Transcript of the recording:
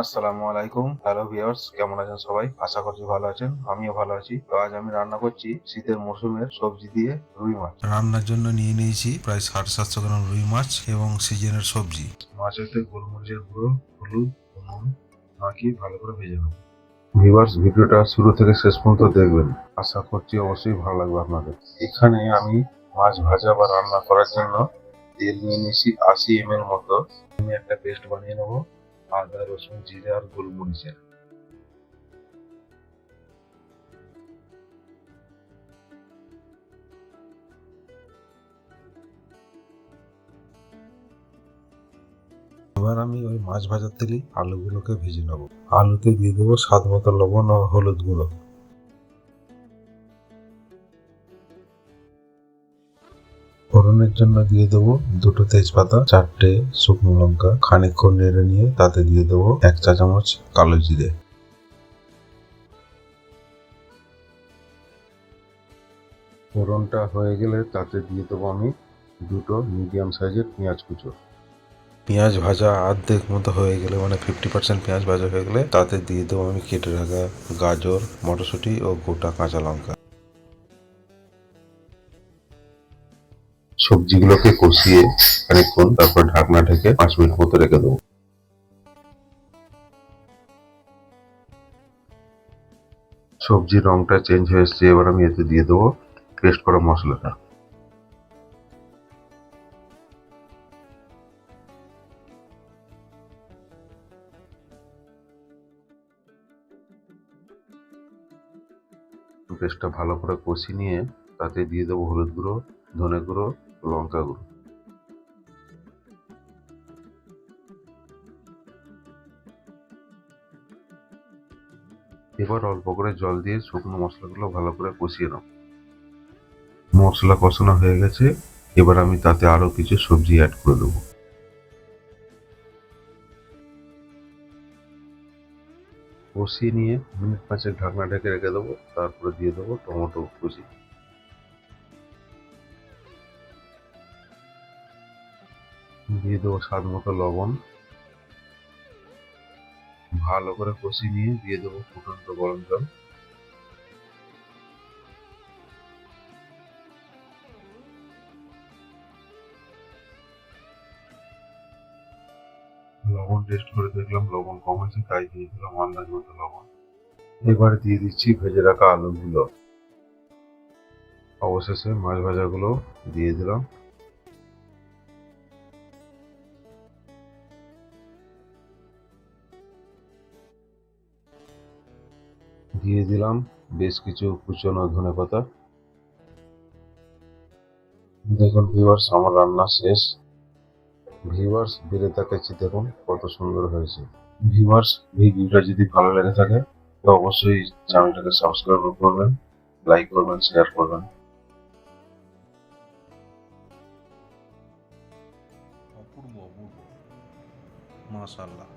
আসসালামু আলাইকুম। Hello viewers কেমন আছেন সবাই? আশা করছি ভালো আছেন আমিও ভালো আছি। তো আজ আমি রান্না করছি শীতের মৌসুমের সবজি দিয়ে রুই মাছ। রান্নার জন্য নিয়ে নিয়েছি প্রায় সাড়ে সাতশো গ্রাম রুই মাছ এবং সিজনের সবজি। মাছেতে গোলমরিচের গুঁড়ো হলুদ নুন মাখিয়ে ভালো করে ভেজে নেব। ভিউয়ার্স ভিডিওটা শুরু থেকে শেষ পর্যন্ত দেখবেন। আশা করছি অবশ্যই ভালো লাগবে আপনাদের। এখানে আমি মাছ ভাজা বা রান্না করার জন্য তেল নিয়ে নিয়েছি আশি এম এর মতো। আমি একটা পেস্ট বানিয়ে নেব। আদা, রসুন, জিরে আর গোলমরিচের এবার আমি ওই মাছ ভাজার থেকে আলুগুলোকে ভেজে নেব। আলুতে দিয়ে দেবো স্বাদ মতো লবণ ও হলুদ গুঁড়ো। ফোড়নের জন্য দিয়ে দেবো দুটো তেজপাতা, চারটে শুকনো লঙ্কা। খানিকক্ষণ নেড়ে নিয়ে তাতে দিয়ে দেবো এক চা চামচ কালো জিরে। ফোড়নটা হয়ে গেলে তাতে দিয়ে দেবো আমি দুটো মিডিয়াম সাইজের পেঁয়াজ কুচো। পেঁয়াজ ভাজা আর্ধেক মতো হয়ে গেলে মানে ফিফটি পার্সেন্ট পেঁয়াজ ভাজা হয়ে গেলে, তাতে দিয়ে দেবো আমি কেটে রাখা গাজর, মটরশুঁটি ও গোটা কাঁচা লঙ্কা। সবজিগুলোকে কষিয়ে খানিকক্ষণ তারপর ঢাকনা ঢেকে পাঁচ মিনিট মতো রেখে দেবো। সবজির রংটা চেঞ্জ হয়ে এসছে, এবার আমি এতে দিয়ে দেবো পেস্ট করা মশলাটা। পেস্টটা ভালো করে কষি নিয়ে তাতে দিয়ে দেবো হলুদ গুঁড়ো, ধনে গুঁড়ো লঙ্কা গুঁড়ো এবার অল্প করে জল দিয়ে শুকনো মশলাগুলো ভালো করে কষিয়ে নাও। মশলা কষানো হয়ে গেছে, এবার আমি তাতে আরও কিছু সবজি অ্যাড করে দেবো। কষিয়ে নিয়ে মিনিট পাঁচেক ঢাকনা ঢেকে রেখে দেবো, তারপরে দিয়ে দেবো টমেটো কুচি। দিয়ে দেবো স্বাদ মতো লবণ। ভালো করে কষিয়ে নিয়ে দিয়ে দেবো ফুটন্ত গরম জল। লবণ টেস্ট করে দেখলাম লবণ কম আছে, তাই দিয়ে দিলাম আন্দাজ মতো লবণ। এবারে দিয়ে দিচ্ছি ভেজে রাখা আলুগুলো। অবশেষে মাছ ভাজাগুলো দিয়ে দিলাম। দিয়ে দিলাম বেশ কিছু কুচনো ধনে পাতা। দেখুন ভিউয়ার্স আমার রান্না শেষ। ভিউয়ার্স বেড়ে তাকাচ্ছি দেখুন কত সুন্দর হয়েছে। ভিউয়ার্স ভিডিওটা যদি ভালো লেগে থাকে, তো অবশ্যই চ্যানেলটাকে সাবস্ক্রাইব করবেন লাইক করবেন শেয়ার করবেন। মাশাল্লাহ